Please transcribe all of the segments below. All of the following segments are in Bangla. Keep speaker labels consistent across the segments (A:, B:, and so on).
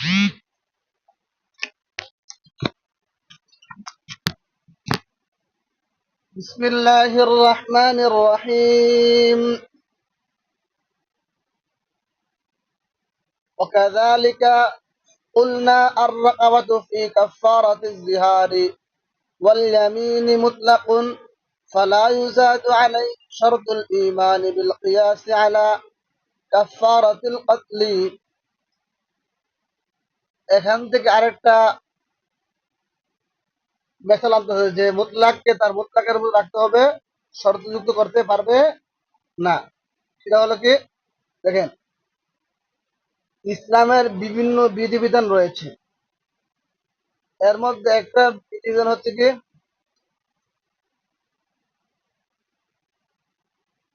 A: بسم الله الرحمن الرحيم. وكذلك قلنا الرقبة في كفارة الزهار واليمين مطلق فلا يزاد عليه شرط الإيمان بالقياس على كفارة القتل. এখান থেকে আরেকটা মেসাল আনতে হবে যে মুতলাককে তার মুতলাকের মধ্যে রাখতে হবে। শর্তযুক্ত করতে পারবে না। সেটা হলো কি, দেখেন, ইসলামের বিভিন্ন বিধিবিধান রয়েছে। এর মধ্যে একটা বিধিবিধান হচ্ছে কি,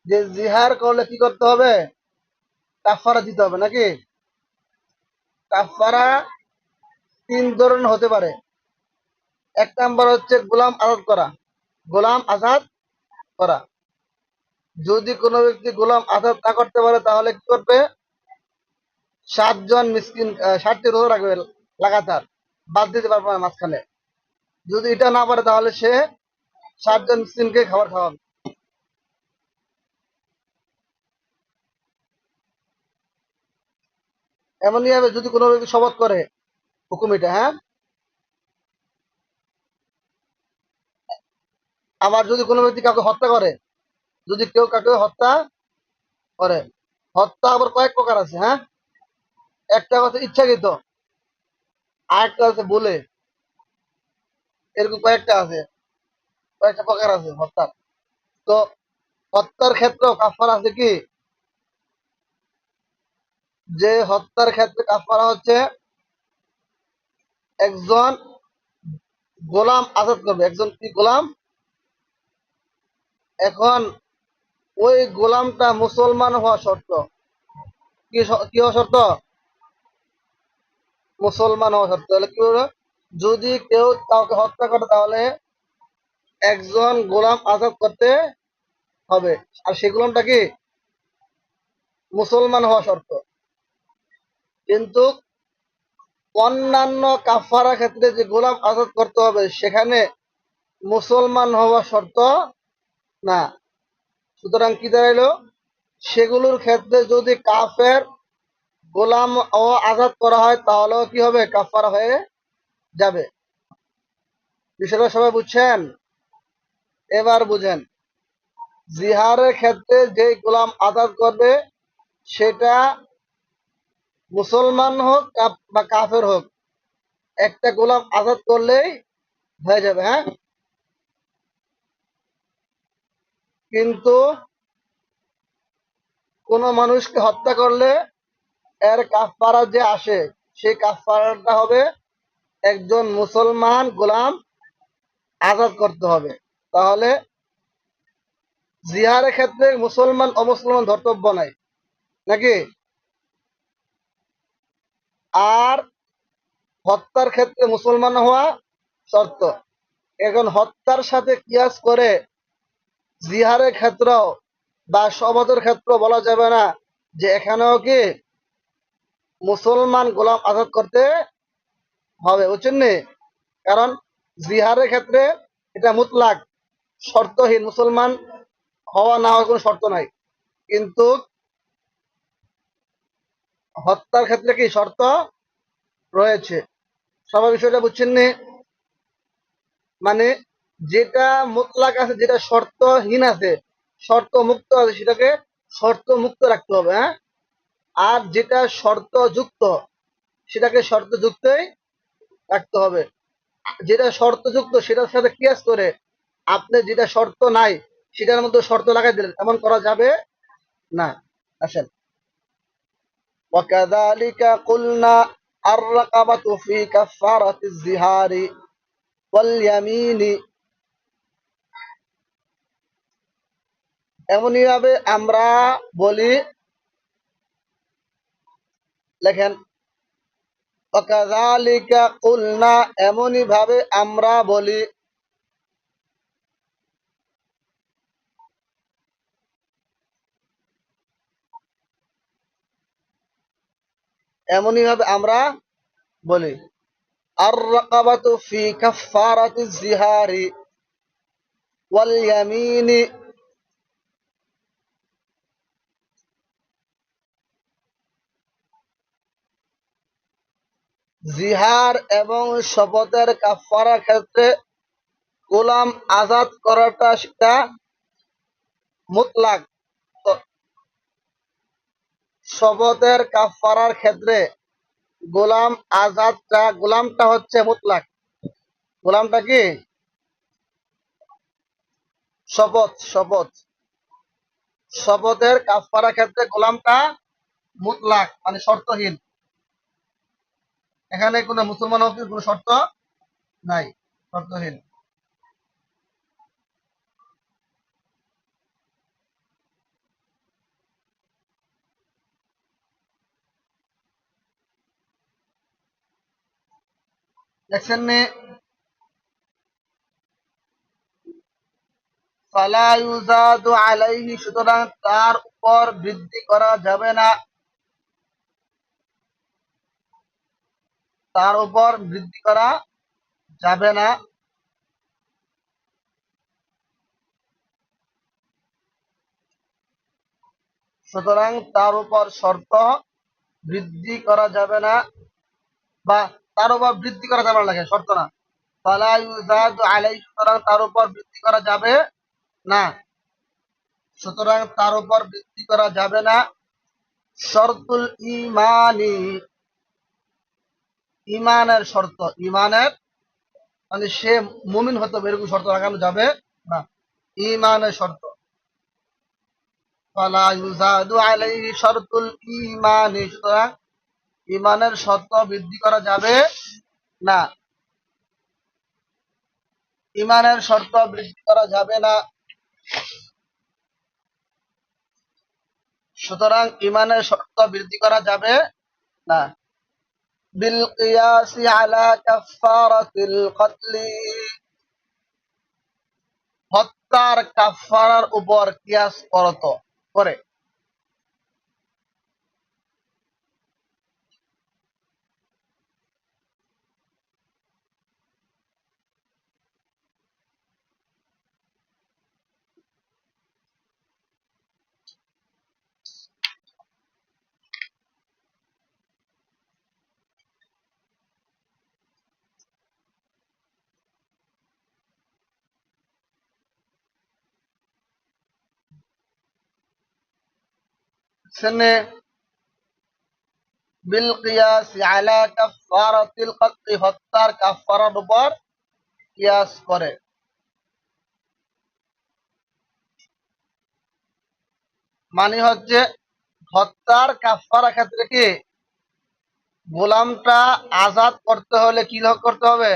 A: যে জিহার করলে কি করতে হবে? কাফারা দিতে হবে নাকি? কাফারা তিন ধরনের হতে পারে। এক নাম্বার হচ্ছে গোলাম আজাদ করা। গোলাম আজাদ করা। যদি কোনো ব্যক্তি গোলাম আজাদ না করতে পারে, তাহলে কি করবে? সাতজন মিসকিন ষাটটি রোজা রাখবে লাগাতার। বাদ দিতে পারবে না মাঝখানে। যদি এটা না পারে, তাহলে সে সাতজন মিসকিনকে খাবার খাওয়াবে। এমনই হবে যদি কোনো ব্যক্তি শপথ করে হুকুম এটা হ্যাঁ? আবার যদি কোনো ব্যক্তি কাউকে হত্যা করে, যদি কেউ কাউকে হত্যা করে, হত্যা আবার কয়েক প্রকার আছে হ্যাঁ? একটা হচ্ছে ইচ্ছাকৃত, আরেকটা আছে বলে, এরকম কয়েকটা আছে, কয়েকটা প্রকার আছে হত্যার। তো হত্যার ক্ষেত্রেও কাফার আছে কি? যে হত্যার ক্ষেত্রে কাফারা হচ্ছে একজন গোলাম আজাদ করবে। একজন কি গোলাম? এখন ওই গোলামটা মুসলমান হওয়া শর্ত। কি কি হওয়া শর্ত? মুসলমান হওয়া শর্ত। তাহলে কি যদি কেউ কাউকে হত্যা করে, তাহলে একজন গোলাম আজাদ করতে হবে। আর সেই গোলামটা কি? মুসলমান হওয়া শর্ত। কিন্তু অন্যান্য কাফারা ক্ষেত্রে যে গোলাম আজাদ করতে হবে, সেখানে মুসলমান হওয়া শর্ত না। সুতরাং কি দাঁড়াইলো? সেগুলোর ক্ষেত্রে যদি কাফের গোলাম ও আজাদ করা হয়, তাহলেও কি হবে? কাফারা হয়ে যাবে। বিষয়টা সবাই বুঝছেন? এবার বুঝেন। জিহারের ক্ষেত্রে যে গোলাম আজাদ করবে, সেটা মুসলমান হোক বা কাফের হোক, একটা গোলাম আজাদ করলেই হয়ে যাবে হ্যাঁ? কিন্তু কোন মানুষকে হত্যা করলে এর কাফারা যে আসে, সেই কাফারাটা হবে একজন মুসলমান গোলাম আজাদ করতে হবে। তাহলে জিহারের ক্ষেত্রে মুসলমান অমুসলমান ধর্তব্য নাই, নাকি? আর হত্যার ক্ষেত্রে মুসলমান হওয়া শর্ত। এখন হত্যার সাথে কিয়াস করে জিহারের ক্ষেত্র বা শপথের ক্ষেত্র বলা যাবে না যে এখানেও কি মুসলমান গোলাম আজাদ করতে হবে, বুঝছেন কারণ জিহারের ক্ষেত্রে এটা মুতলাক, শর্তহীন। মুসলমান হওয়া না হওয়ার কোনো শর্ত নাই। কিন্তু হত্যার ক্ষেত্রে কি শর্ত রয়েছে? সবাই বিষয়টা বুঝছেন নি? মানে যেটা মুতলাক আছে, যেটা শর্তহীন আছে শর্ত মুক্ত আছে, সেটাকে শর্ত মুক্ত রাখতে হবে হ্যাঁ? আর যেটা শর্ত যুক্ত সেটাকে শর্ত যুক্তই রাখতে হবে। যেটা শর্ত যুক্ত সেটার সাথে কিয়াস করে আপনি যেটা শর্ত নাই, সেটার মধ্যে শর্ত লাগাই দিলেন, এমন করা যাবে না। আসেন। وكذلك قلنا الرقبة في كفارة الزهار واليمين এমনই ভাবে আমরা বলি লেখেন অকাজালিকা কুলনা এমনই ভাবে আমরা বলি এমনই ভাবে আমরা বলি। আর ফি কাফফারাতি জিহারি ওয়াল ইয়ামিনি জিহার এবং শপথের কাফারার ক্ষেত্রে গোলাম আজাদ করাটা সেটা মুতলাক। শপথের কাফারার ক্ষেত্রে গোলাম আজাদটা গোলামটা হচ্ছে মুতলাক। গোলামটা কি? শপথ শপথ। শপথের কাফারার ক্ষেত্রে গোলামটা মুতলাক মানে শর্তহীন। এখানে কোনো মুসলমান হকির কোনো শর্ত নাই, শর্তহীন। দেখছেন নে আলাইহি সুতরাং তার উপর বৃদ্ধি করা যাবে না। তার উপর বৃদ্ধি করা যাবে না। সুতরাং তার উপর শর্ত বৃদ্ধি করা যাবে না বা তার উপর বৃদ্ধি করা যাবে লাগে শর্ত না। আলাইহি, সুতরাং তার উপর বৃদ্ধি করা যাবে না। সুতরাং তার উপর বৃদ্ধি করা যাবে না। শর্তুল ইমানি ইমানের শর্ত ইমানের মানে সে মুমিন হতে হবে, এরকম শর্ত লাগানো যাবে না। ইমানের শর্ত। ফালা ইউজাদু আলাইহি শর্তুল ইমানি সুতরাং ইমানের শর্ত বৃদ্ধি করা যাবে না। ইমানের শর্ত বৃদ্ধি করা যাবে না। সুতরাং ইমানের শর্ত বৃদ্ধি করা যাবে না। কিয়াসি আলা কাফারাতিল কতলি হত্যার কাফারার উপর কিয়াস করত। করে বিল কিয়াসি আলা কাফারাতিল কতলি হত্যার কাফারার উপর কিয়াস করে। মানে হচ্ছে, হত্যার কাফারা ক্ষেত্রে কি গোলামটা আজাদ করতে হলে কি করতে হবে?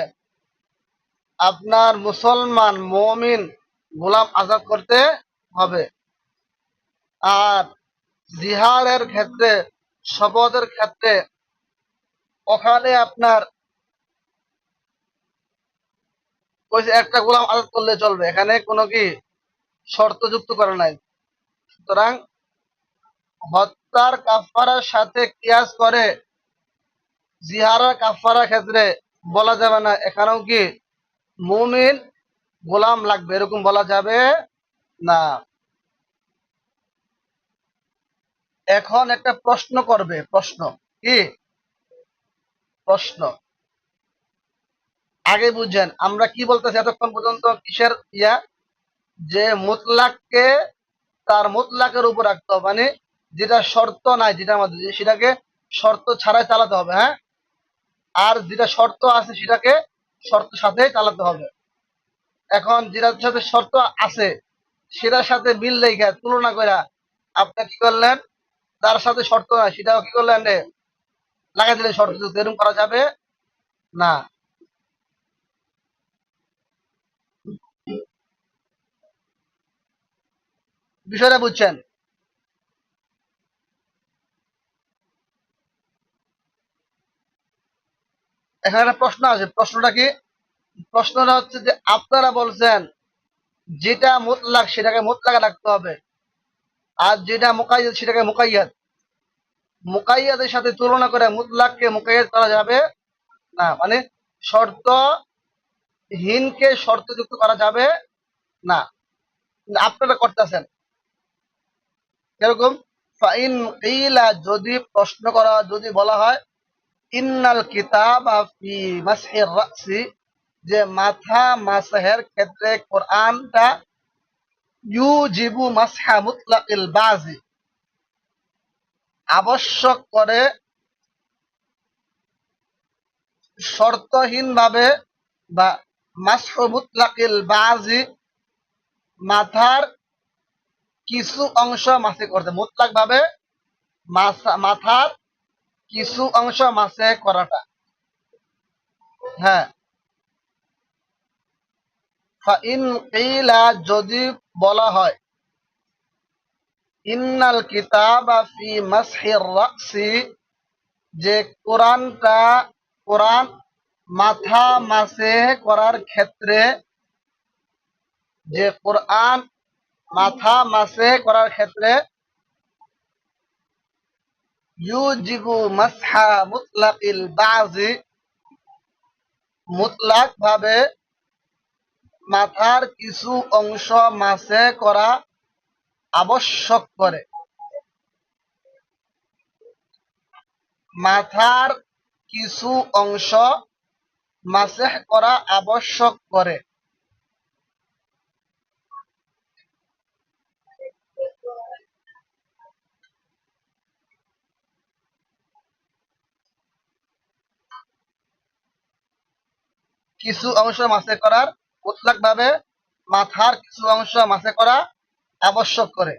A: আপনার মুসলমান, মমিন গোলাম আজাদ করতে হবে। আর জিহারের ক্ষেত্রে, শপথের ক্ষেত্রে, ওখানে আপনার একটা গোলাম আজাদ করলে চলবে। এখানে কোনো কি শর্ত যুক্ত করে নাই। সুতরাং হত্যার কাফারার সাথে কিয়াস করে জিহারের কাফারার ক্ষেত্রে বলা যাবে না। এখানেও কি মুমিন গোলাম লাগবে, এরকম বলা যাবে না। এখন একটা প্রশ্ন করবে, প্রশ্ন, কি? প্রশ্ন। আগে বুঝেন, আমরা কি বলতেছি এতক্ষণ পর্যন্ত কিসের ইয়া? যে মুতলাককে, তার মুতলাকের উপর রাখতে হবে মানে যেটা শর্ত নাই, যেটা আমাদের সেটাকে শর্ত ছাড়াই চালাতে হবে হ্যাঁ? আর যেটা শর্ত আছে, সেটাকে শর্ত সাথে চালাতে হবে। এখন যেটার সাথে শর্ত আছে, সেটার সাথে মিল রেখে তুলনা করে আপনি কি করলেন? যার সাথে শর্ত নাই, সেটাও কি করলেন রে? লাগাই দিলে শর্ত এরকম করা যাবে না। বিষয়টা বুঝছেন? এখানে একটা প্রশ্ন আছে প্রশ্নটা কি? প্রশ্নটা হচ্ছে যে আপনারা বলছেন যেটা মোতলাক সেটাকে মোতলাকে রাখতে হবে। আর যেটা মোকাইয়াদ, সেটাকে মোকাইয়াদ। মোকাইয়াদের সাথে তুলনা করে মুতলাককে মোকাইয়াদ করা যাবে না। মানে শর্ত, হীনকে শর্তযুক্ত করা যাবে না। আপনারা করতেছেন। এরকম, ফাইন কিলা যদি প্রশ্ন করা, যদি বলা হয়, ইন্নাল কিতাব ফি মাসহির রাসি, যে মাথা মাসহের ক্ষেত্রে কোরআনটা ইউজিবু মাসহা মুতলাকিল বাজি। আবশ্যক করে শর্তহীনভাবে বা মাসহ মুতলাকিল বাজি মাথার কিছু অংশ মাসে করতে মুতলাক ভাবে মাথার কিছু অংশ মাসে করাটা। হ্যাঁ। যদি বলা হয়। ইন্নাল কিতাব ফি মাসহির রাসি, যে কোরআনটা, কোরআন মাথা মাসে করার ক্ষেত্রে, যে কোরআন মাথা মাসে করার ক্ষেত্রে, ইউজিবু মাসহা মুতলাকিল বাজি, মুতলাক ভাবে মাথার কিছু অংশ মাসে করা আবশ্যক করে। মাথার কিছু অংশ মাসেহ করা আবশ্যক করে। কিছু অংশ মাসে করার মুতলাক ভাবে মাথার কিছু অংশ মাসে করা আবশ্যক করে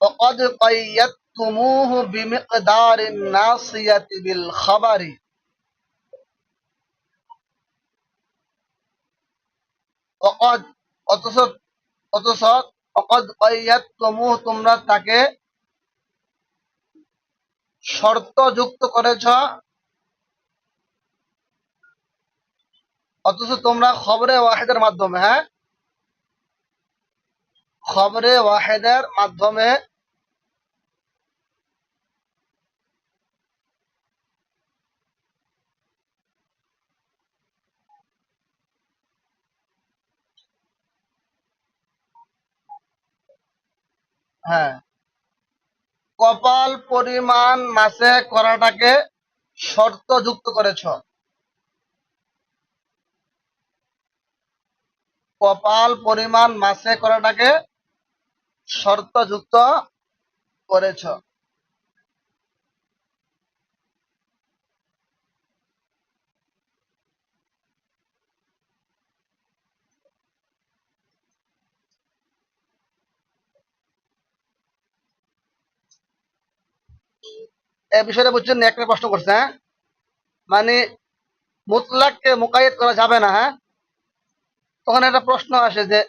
A: وقد قيدتموه بمقدار الناصية بالخبر وقد অথচ অথচ অকদ কয়্যাতুমুহ তোমরা তাকে শর্ত যুক্ত করেছ। অথচ তোমরা খবরে ওয়াহেদের মাধ্যমে হ্যাঁ? খবরে ওয়াহেদের মাধ্যমে হ্যাঁ কপাল পরিমাণ মাসে করাটাকে শর্ত যুক্ত করেছ। কপাল পরিমাণ মাসে করাটাকে শর্ত যুক্ত করেছ। বিষয়টা বুঝছেন একটা প্রশ্ন করছে হ্যাঁ? মানে মুতলাককে মোকায়েত করা যাবে না হ্যাঁ? তখন একটা প্রশ্ন আসে যে,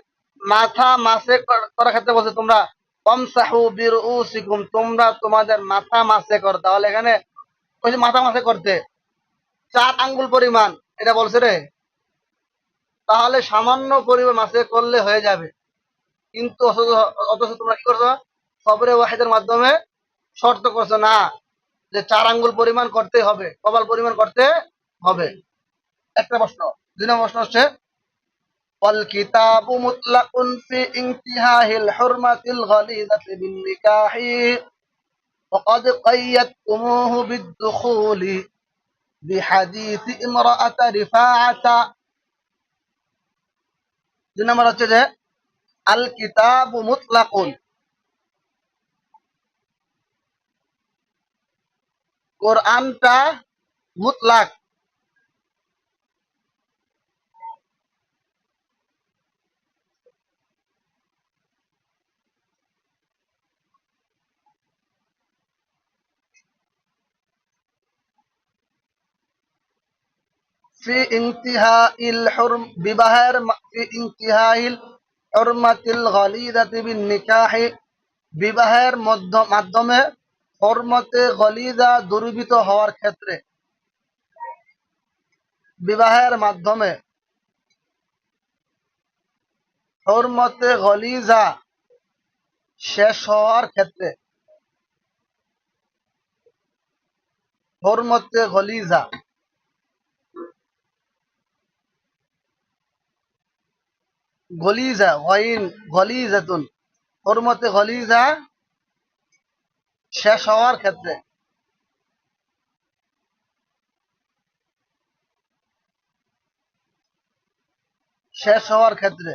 A: মাথা মাসে করার ক্ষেত্রে বলছে তোমরা কমসাহু বীর সিকুম তোমরা তোমাদের মাথা মাসে কর, তাহলে এখানে মাথা মাসে করতে, চার আঙ্গুল পরিমাণ, এটা বলছে রে। তাহলে সামান্য পরিমাণ মাসে করলে হয়ে যাবে। কিন্তু অথচ তোমরা কি করছ? খবরে ওয়াহেদের মাধ্যমে শর্ত করছ না। যে চার আঙ্গুল পরিমাণ করতে হবে কপাল পরিমাণ করতে হবে একটা প্রশ্ন দুই নম্বর প্রশ্ন হচ্ছে والكتاب مطلق في انتهاء الحرمة الغليظة بالنكاح وقد قيدتموه بالدخول بحديث امرأة رفاعة দুই নম্বর হচ্ছে যে আল কিতাব মুতলাকুন কোরআনটা মুতলাক ফি ইনতিহাইল হুরম বিবাহের ফি ইনতিহাইল হুরমাতিল গালিদাতি বিন নিকাহি বিবাহের মাধ্যমে হরমতে গলিজা দুর্বৃত হওয়ার ক্ষেত্রে বিবাহের মাধ্যমে হরমতে গলিজা শেষ হওয়ার ক্ষেত্রে হরমতে গলিজা গলিজা গলিজাতুন। হরমতে গলিজা শেষ হওয়ার ক্ষেত্রে। শেষ হওয়ার ক্ষেত্রে।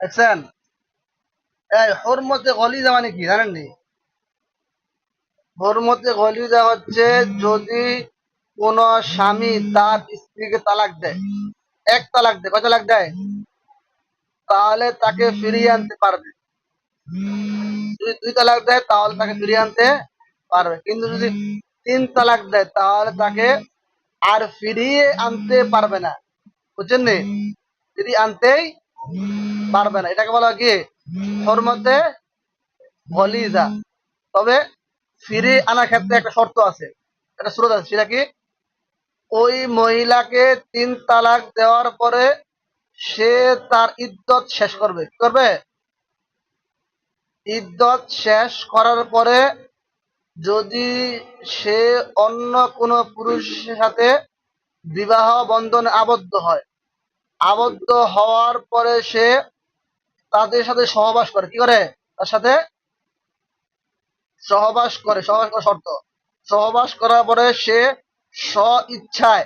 A: দেখছেন? এই হরমতে গলিজা মানে কি জানেন নি হরমতে গলিজা হচ্ছে যদি কোন স্বামী তার স্ত্রীকে তালাক দেয়। এক তালাক দেয়। কয় তালাক দেয়? তাহলে তাকে ফিরিয়ে আনতে পারবে। যদি দুই তালাক দেয়, তাহলে তাকে ফিরিয়ে আনতে পারবে। কিন্তু যদি তিন তালাক দেয়, তাহলে তাকে আর ফিরিয়ে আনতে পারবে না। বুঝছেন নি? ফিরিয়ে আনতেই পারবে না। এটাকে বলা কি? হরমতে গলিজা তবে ফিরে আনার ক্ষেত্রে একটা শর্ত আছে। একটা সুরত আছে সেটা কি? ওই মহিলাকে তিন তালাক দেওয়ার পরে সে তার ইদ্যত শেষ করবে। কি করবে? ইদ্যত শেষ করার পরে যদি সে অন্য কোনো পুরুষের সাথে বিবাহ বন্ধনে আবদ্ধ হয় আবদ্ধ হওয়ার পরে সে তাদের সাথে সহবাস করে। কি করে? তার সাথে সহবাস করে সহবাস করা শর্ত সহবাস করার পরে সে স্ব ইচ্ছায়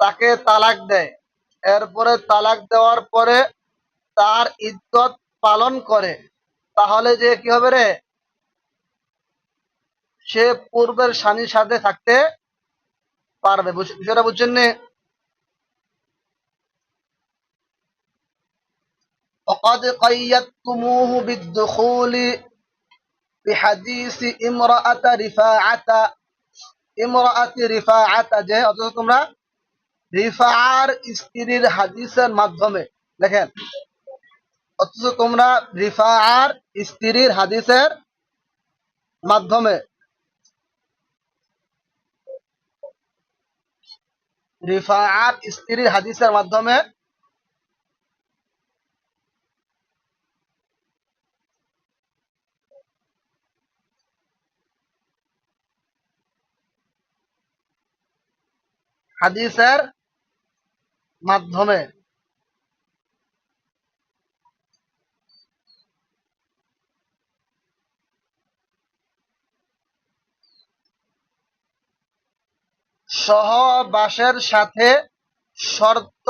A: তাকে তালাক দেয় এরপরে তালাক দেওয়ার পরে তার ইজ্জত পালন করে তাহলে যে কি হবে রে সে পূর্বের স্বামীর সাথে থাকতে পারবে বুঝ- বিষয়টা বুঝছেন নি وقد قيدتموه بالدخول بحديث امرأة رفاعة امرأة رفاعة যে অথচ তোমরা রিফার স্ত্রীর হাদিসের মাধ্যমে দেখেন অথচ তোমরা রিফার স্ত্রীর হাদিসের মাধ্যমে রিফার স্ত্রীর হাদিসের মাধ্যমে হাদিসের মাধ্যমে। সহবাসের সাথে শর্ত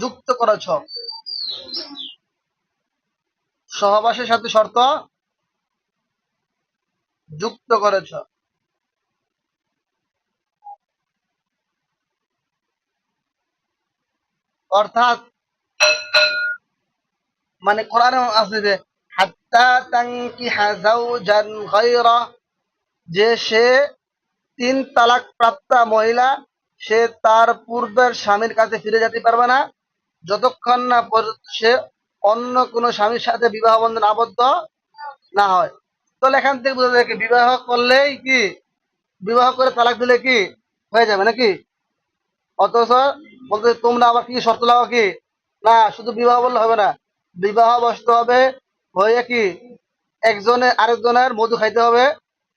A: যুক্ত করেছ। সহবাসের সাথে শর্ত যুক্ত করেছ। অর্থাৎ মানে কোরআনে আছে যে, হাত্তা তাঙ্কি হাজাউজান গায়রা যে সে তিন তালাক প্রাপ্তা মহিলা, সে তার পূর্বের স্বামীর কাছে ফিরে যেতে পারবে না। যতক্ষণ না সে অন্য কোনো স্বামীর সাথে বিবাহ বন্ধন আবদ্ধ না হয়। তো এখান থেকে বোঝা যায় কি, বিবাহ করলেই কি? বিবাহ করে তালাক দিলে কি? হয়ে যাবে নাকি? অথচ বলতে তোমরা আবার কি শর্ত লাগাও কি? না, শুধু বিবাহ বললে হবে না। বিবাহ বসতে হবে, হয়ে কি একজনে আরেকজনের মধু খাইতে হবে,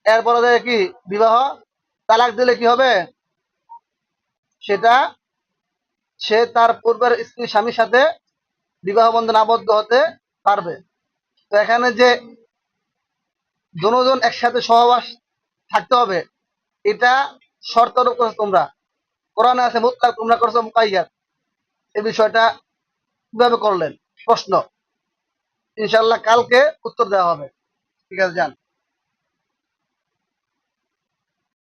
A: এরপরে কি বিবাহ, তালাক দিলে কি হবে? সেটা সে তার পূর্বের স্ত্রী স্বামীর সাথে বিবাহ বন্ধন আবদ্ধ হতে পারবে। তো এখানে যে দুজন একসাথে সহবাস থাকতে হবে, এটা শর্ত করেছ তোমরা কোরআনে আছে মুতলাক তোমরা করছ মুকাইয়াত এই বিষয়টা কীভাবে করলেন? প্রশ্ন। ইনশাল্লাহ কালকে উত্তর দেওয়া হবে। ঠিক আছে, যান।